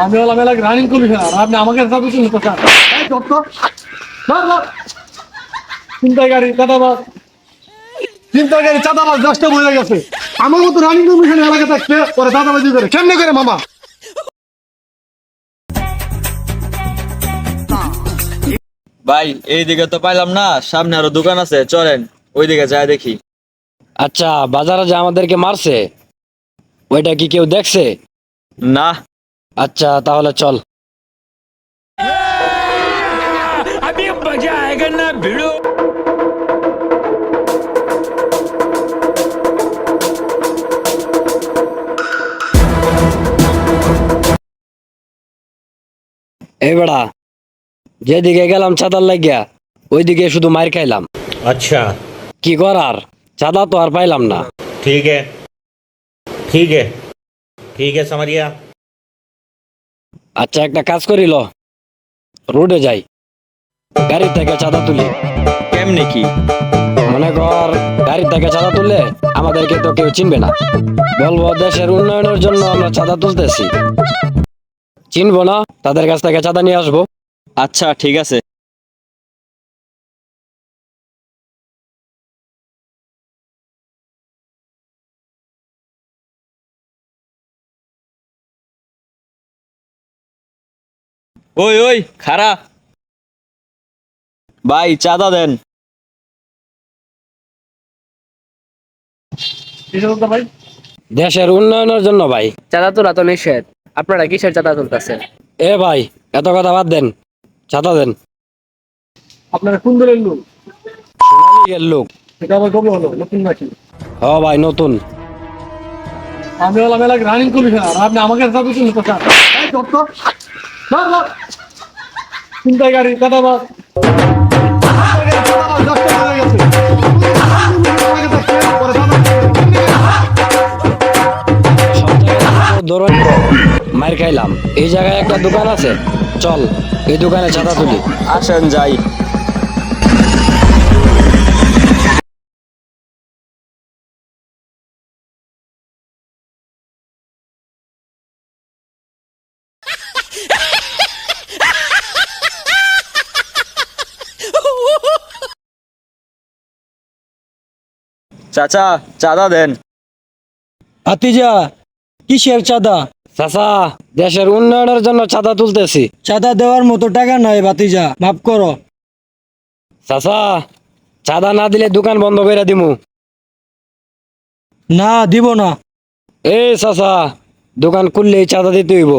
আমি হলাম এলাকা রানিং কমিশনার আপনি আমাকে সাথে শুনুন তো স্যার এই ধর তো। ধর, ধর। ছিনতাইকারী চাঁদাবাজ। চিন্তাকারী চাঁদাবাজ দশটা বলে গেছে। আমার মতো রানিং কমিশন এলাকা থাকতে পরে চাঁদাবাজি করে। কেমনে করে মামা? ভাই এইদিকে তো পাইলাম না সামনে আরও দোকান আছে চলেন ওইদিকে যাই দেখি। আচ্ছা বাজারে যে আমাদেরকে মারছে ওইটা কি কেউ দেখছে? না আচ্ছা তাহলে চল এই বেড়া যেদিকে গেলাম চাঁদার লাগিয়া ওইদিকে শুধু মার খাইলাম अच्छा কি করার চাঁদা তো আর পাইলাম না ठीक है ठीक है ठीक है समरिया আচ্ছা একটা কাজ করিল রোডে যাই। গাড়ি থেকে চাঁদা তুলি। কেমনি কি? মনে কর গাড়ি থেকে চাঁদা তুললে আমাদেরকে তো কেউ চিনবে না। বলব দেশের উন্নয়নের জন্য আমরা চাঁদা তুলতেছি। চিনবো না? তাদের কাছ থেকে চাঁদা নিয়ে আসব। আচ্ছা ঠিক আছে। ওই ওই খারা ভাই চাঁদা দেন। ভাই? দেশের উন্নয়নের জন্য ভাই। চাঁদা তোলা তো নিষেধ। আপনারা কিসের চাঁদা তুলতেছেন? এ ভাই এত কথা বাদ দেন। চাঁদা দেন। আপনারা কোন দলের লোক? সোনালীগের লোক। এটা কবে হলো? নতুন নাকি? হ ভাই নতুন। আমি হলাম এলাকা রানিং কমিশনার আপনি আমাকে এই ধর মার খাইলাম। এই জায়গায় একটা দোকান আছে। চল এই দোকানে চাঁদা তুলি। আসেন যাই। চাচা চাঁদা দেন। আতিজা কিসের চাঁদা? চাচা দেশের উন্নয়নের জন্য চাঁদা তুলতেছি। চাঁদা দেওয়ার মতো টাকা নাই ভাতিজা মাফ করো। চাচা চাঁদা না দিলে দোকান বন্ধ করে দিমু। না দিব না। এ চাচা দোকান খুললেই চাঁদা দিতে হইব।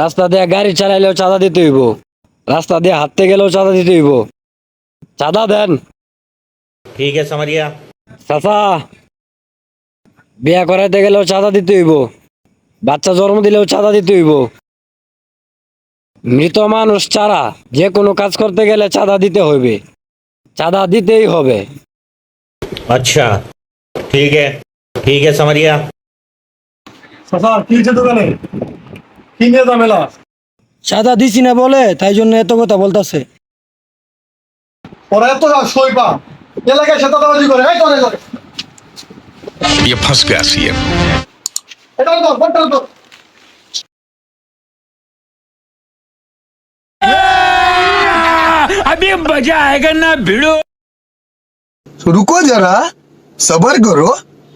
রাস্তা দিয়ে গাড়ি চালাইলেও চাঁদা দিতে হইব। রাস্তা দিয়ে হাঁটতে গেলেও চাঁদা দিতে হইব। চাঁদা দেন। ঠিক আছে মারিয়া। চাচা বিয়া করাইতে গেলেও চাঁদা দিতে হইব বাচ্চা জন্ম দিলেও চাঁদা দিতে হইব মৃত মানুষ ছাড়া যে কোনো কাজ করতে গেলে চাঁদা দিতে হইবে চাঁদা দিতেই হবে अच्छा ठीक है ठीक है समरिया চাচা কি হয়েছে দোকানে কি নিয়ে ঝামেলা চাঁদা দিছি না বলে তাই জন্য এত কথা বলতাছে ওরা এত সই পা এলাকায় সে চাঁদাবাজি করে এই করে করে ये फंस गया सीएम এটা তো বটটা তো रुको जरा सबर करो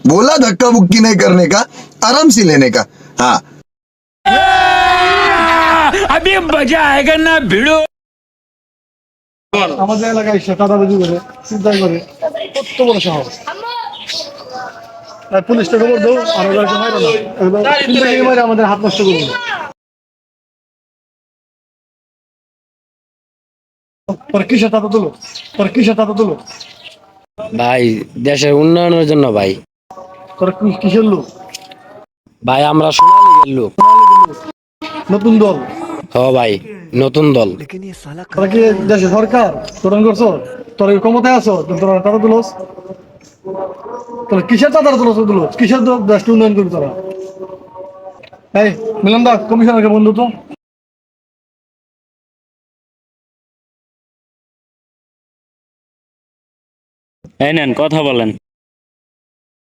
बोला धक्का मुक्की नहीं करने का आराम से लेने का हाँ আমাদের এলাকায় সে চাঁদাবাজি করে চিন্তা করে কত বড় আর পুলিশটা খবর দাও আর আমাদের হাত নষ্ট করব তুলো? তোর তুলো? ভাই দেশের উন্নয়নের জন্য ভাই। তোর কি- কিসের লোক? ভাই আমরা সোনালীগের লোক। নতুন দল। হ ভাই নতুন দল। তোরা কি দেশে সরকার? তোরণ করছ? তোর ক্ষমতায় আছো? তোরা চাঁদা তুলোস? তোরা কিসের চাঁদা তুলোস তুলোস? কিসের দ- দেশটা উন্নয়ন করবি তোরা? এই মিলন দা কমিশনারকে বন্ধু তো। এই নেন কথা বলেন।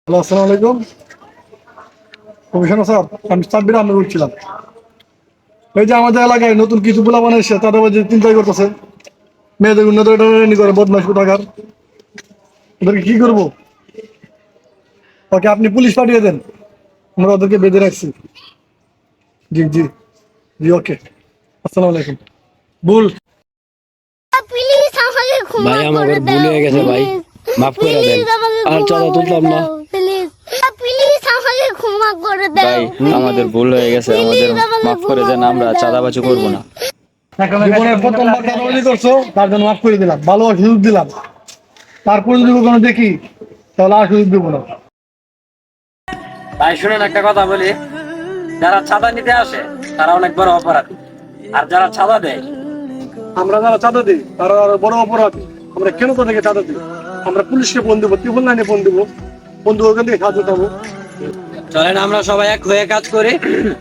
হ্যালো আসসালামু আলাইকুম। কমিশনার স্যার আমি সাব্বির আহমেদ বলছিলাম। এই যে আমাদের এলাকায় নতুন কিছু পোলা বানাইছে তাদের মধ্যে চিন্তাই করতেছে। মেয়েদের উন্নত করে বদমাস কোথাকার ওদেরকে কি করব? ওকে আপনি পুলিশ পাঠিয়ে দেন। আমরা ওদেরকে বেঁধে রাখছি। জি জি জি ওকে। আসসালামু আলাইকুম। ভুল। ভাই, আমার ভুল হয়ে গেছে ভাই। মাফ করে দেন। আর চাঁদা তুলতাম না। আমাদের ভুল হয়ে গেছে। আমাদের মাফ করে দেন আমরা চাঁদাবাজি করব না। জীবনে প্রথমবার চাঁদাবাজি করছ তার জন্য মাফ করে দিলাম। ভালো সুযোগ দিলাম। তারপর যদি কখনো দেখি তাহলে আর সুযোগ দেবো না। ভাই শুনেন একটা কথা বলি। যারা চাঁদা নিতে আসে তারা অনেক বড় অপরাধী। আর যারা চাঁদা দেয় আমরা যারা চাঁদা দিই তারা আরও বড় অপরাধী। আমরা কেন তাদেরকে চাঁদা দিই? আমরা পুলিশকে ফোন দেবো ত্রিপল লাইনে ফোন দেবো। বন্ধু ওখান থেকে সাহায্য পাবো চলেন আমরা সবাই এক হয়ে কাজ করে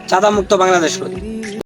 চাঁদা মুক্ত বাংলাদেশ করি।